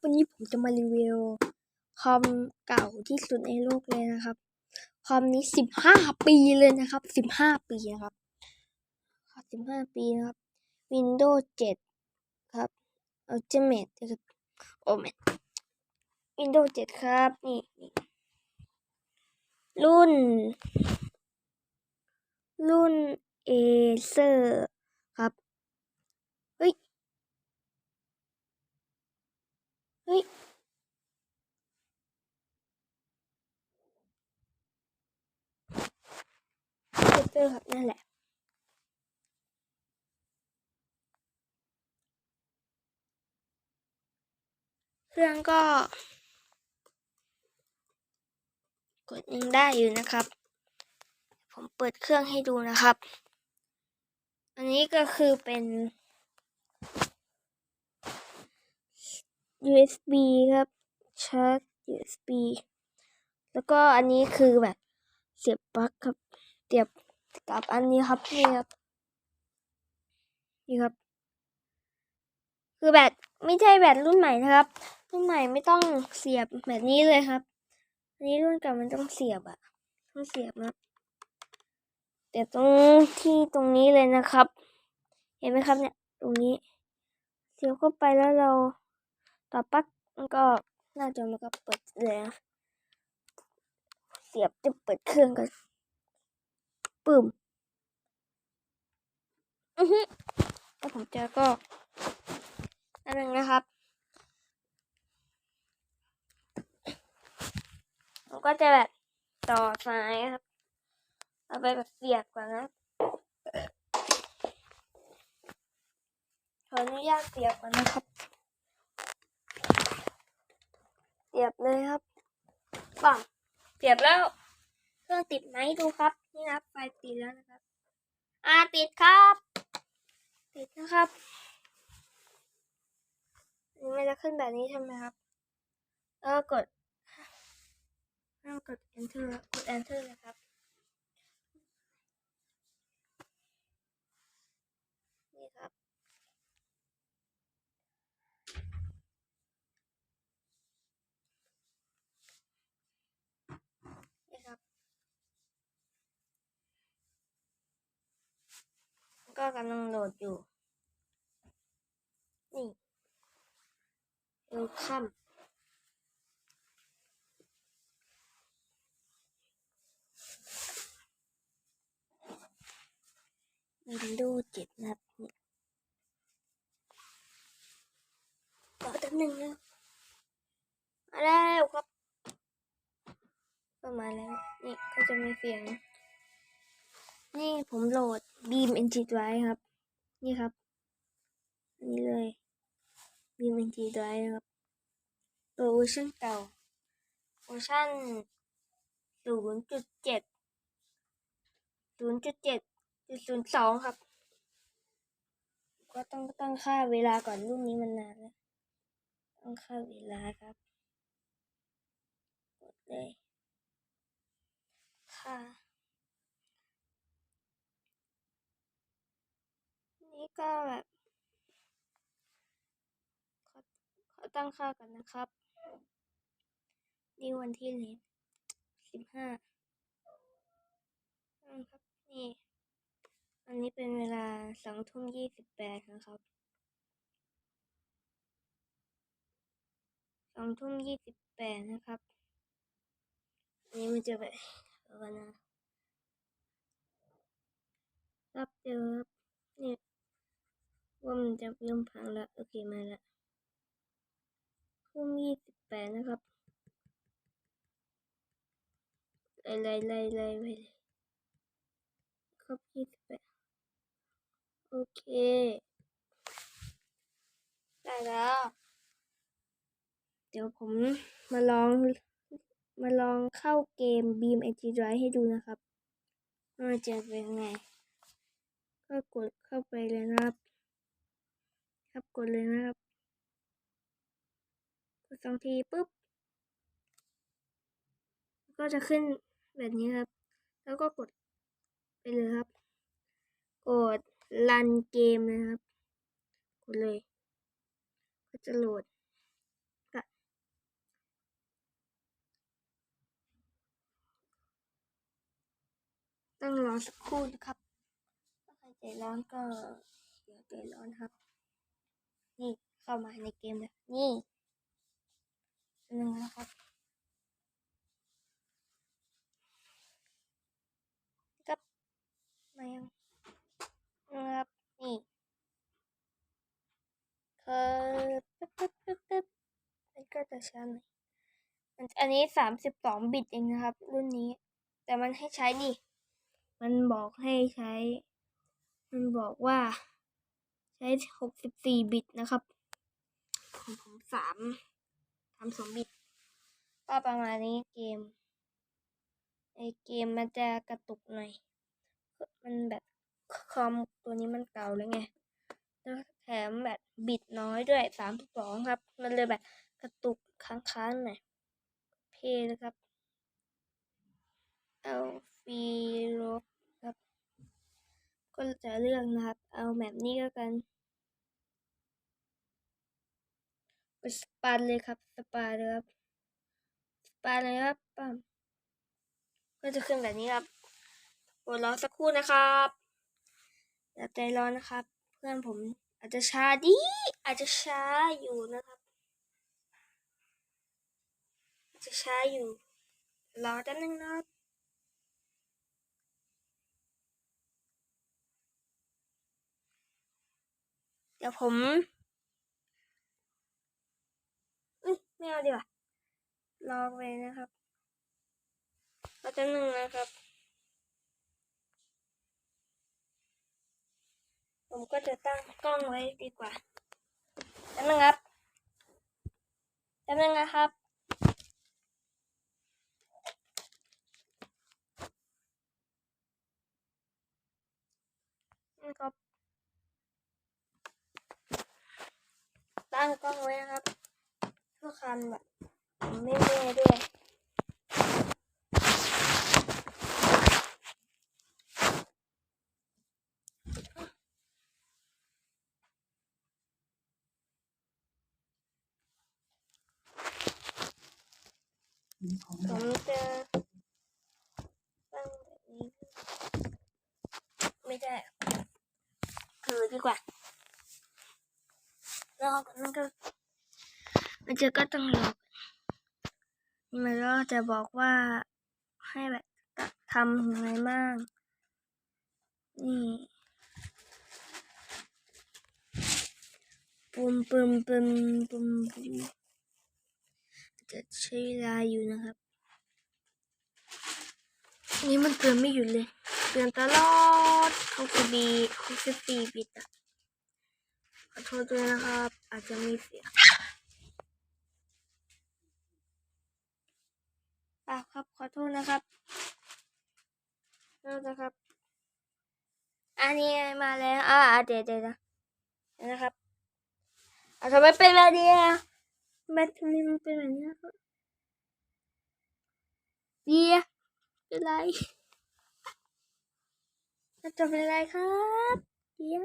วันนี้ผมจะมารีวิวคอมเก่าที่สุดในโลกเลยนะครับคอมนี้สิบห้าปีเลยนะครับสิบห้าปีนะครับสิบห้าปีนะครับ Windows 7 ครับ Ultimate นะครับโอ้แม Windows 7 ครับ นี่รุ่น รุ่น Acer ครับ เฮ้ย เฮ้ยเอเซอครับนั่นแหละเครื่องก็ กดยังได้อยู่นะครับ ผมเปิดเครื่องให้ดูนะครับ อันนี้ก็คือเป็น USB ครับชาร์จ USB แล้วก็อันนี้คือแบบเสียบปลั๊กครับเสียบกับอันนี้ครับนี่ครับนี่ครับ คือแบตไม่ใช่แบตรุ่นใหม่นะครับ รุ่นใหม่ไม่ต้องเสียบแบบนี้เลยครับอันนี้รุ่นเก่ามันต้องเสียบอะต้องเสียบนะแต่ตรงที่ตรงนี้เลยนะครับ เห็นไหมครับเนี่ย ตรงนี้ เสียบเข้าไปแล้วเรา ต่อปั๊กมันก็หน้าจอมันก็เปิดเลยนะเสียบจะเปิดเครื่องกันปึ้มอือฮึแล้วผมเจอก็อันนึงนะครับผมก็จะแบบต่อสายครับ เอาไปแบบเสียบก่อนนะขออนุญาตเสียบก่อนนะครับ เสียบเลยครับปังเสียบแล้ว เครื่องติดไหมดูครับ นี่นะครับไฟติดแล้วนะครับ อ่าติดครับ ติดนะครับอันนี้มันจะขึ้นแบบนี้ใช่ไหมครับแล้วก็กดแล้วก็กด enter กด enter นะครับ นี่ครับ นี่ครับ ก็กำลังโหลดอยู่ นี่เอลคัมวินโดว์เจ็ดนะครับนี่ต่อแป๊บหนึ่งนะมาแล้วครับก็มาแล้ว นี่ก็จะมีเสียงนี่ ผมโหลด Beam NG Drive ครับ นี่ครับอันนี้เลย Beam NG Drive ครับ ตัวเวอร์ชันเก่าเวอร์ชันศูนย์จุดเจ็ดศูนย์จุดเจ็ดจุดศูนย์สองครับ ก็ต้องตั้งค่าเวลาก่อนรุ่นนี้มันนานแล้วตั้งค่าเวลาครับกดเลยค่ะ นี่ก็แบบขอขอตั้งค่ากันนะครับ นี่วันที่เลยสิบห้าครับนี่ อันนี้เป็นเวลาสองทุ่มยี่สิบแปดนะครับสองทุ่มยี่สิบแปดนะครับ อันนี้มันจะแบบเออนะครับเจอครับนี่ ว่ามันจะเริ่มพังแล้วโอเคมาแล้วทุ่มยี่สิบแปดนะครับไล่ไล่ไล่ไล่ไปเลยครบยี่สิบแปดโอเค ได้แล้ว เดี๋ยวผมมาลองมาลองเข้าเกม Beam NG Drive ให้ดูนะครับว่าจะเป็นไง ก็กดเข้าไปเลยนะครับ ครับกดเลยนะครับกดสองทีปุ๊บ ก็จะขึ้นแบบนี้ครับ แล้วก็กดไปเลยครับ กดรันเกมนะครับ กดเลย ก็จะโหลดต้องรอสักครู่นะครับถ้าใครใจร้อนก็อย่าใจร้อนครับ นี่เข้ามาในเกมแล้วนี่หนึ่งนะครับครับมายังนะครับนี่คือปึ๊บปึ๊บปึ๊บปึ๊บมันก็จะช้าหน่อยมันอันนี้สามสิบสองบิตเองนะครับ รุ่นนี้ แต่มันให้ใช้นี่ มันบอกให้ใช้ มันบอกว่า ใช้หกสิบสี่บิตนะครับของผมสามทำสองบิต ก็ประมาณนี้เกมในเกมมันจะกระตุกหน่อย มันแบบคอมตัวนี้มันเก่าแล้วไงแล้วแถมแบบบิตน้อยด้วยสามสองครับ มันเลยแบบกระตุกค้างๆหน่อย เพนะครับ เอาฟีลบครับ ก็จะเลือกนะครับ เอาแบบนี้ก็กันไปสปาเลยครับสปาเลยครับสปาเลยครับปั๊มก็จะขึ้นแบบนี้ครับโปรดรอสักครู่นะครับอย่าใจร้อนนะครับ เพื่อนผมอาจจะช้าดี อาจจะช้าอยู่นะครับอาจจะช้าอยู่รอแป๊บนึงนะครับ ดี๋ยวผมอุ้ยไม่เอาดีกว่ารอไปนะครับรอแป๊บนึงนะครับ ผมก็จะตั้งกล้องไว้ดีกว่าแป๊บนึงครับแป๊บนึงนะครับนี่ครับ ตั้งกล้องไว้นะครับ เพื่อคันแบบไม่เมื่อยด้วยผมจะตั้งแบบนี้ ไม่ได้คือดีกว่า ลอกมันก็มันจะก็ต้องลอนี่มันก็จะบอกว่าให้แบบทำยังไงบ้างนี่ปุ่มปุ่มปุ่มปุ่มปุ่มจะใช้เวลาอยู่นะครับ นี่มันเตือนไม่หยุดเลย เตือนตลอดเขาคือบีเขาคือปีบิดอะ อโทษด้วยนะครับ อาจจะมีเสียงอะครับ ขอโทษนะครับโทษนะครับ อันนี้มาแล้วอ่าเดี๋ยวเดี๋ยวนะนะครับอะทำไมเป็นแบบนี้อะทำไมทำไมมันเป็นแบบนี้ครับเดียเป็นไรจะเป็นไรครับเดีย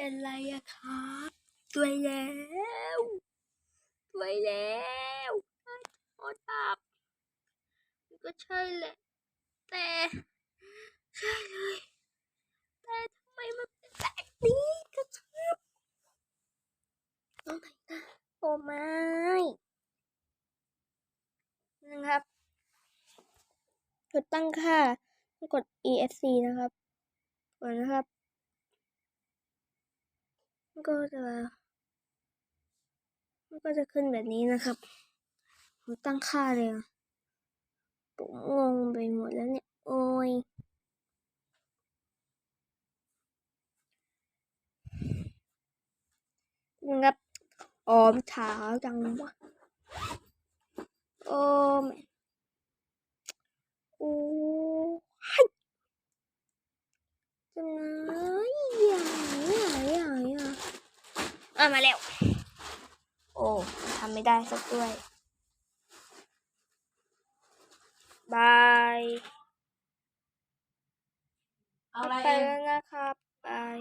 เป็นไรอะครับสวยแล้วสวยแล้วโอ้ตับมันก็ใช่แหละ แต่ใช่เลย แต่ทำไมมันเป็นแบบนี้ก็ครับน้องไหนนะโอ้ไม่นะครับ กดตั้งค่ากด ESC นะครับกดนะครับ มันก็จะมันก็จะขึ้นแบบนี้นะครับผมตั้งค่าเลยผมงงไปหมดแล้วเนี่ย โอ้ยนะครับออมเช้าจังวะโอ้แม่โอ้ยจะไหนอย่างอย่างอย่างอย่าง อะมาแล้ว โอ้ทำไม่ได้สักด้วยบายเอาอะไรไปแล้วนะครับบาย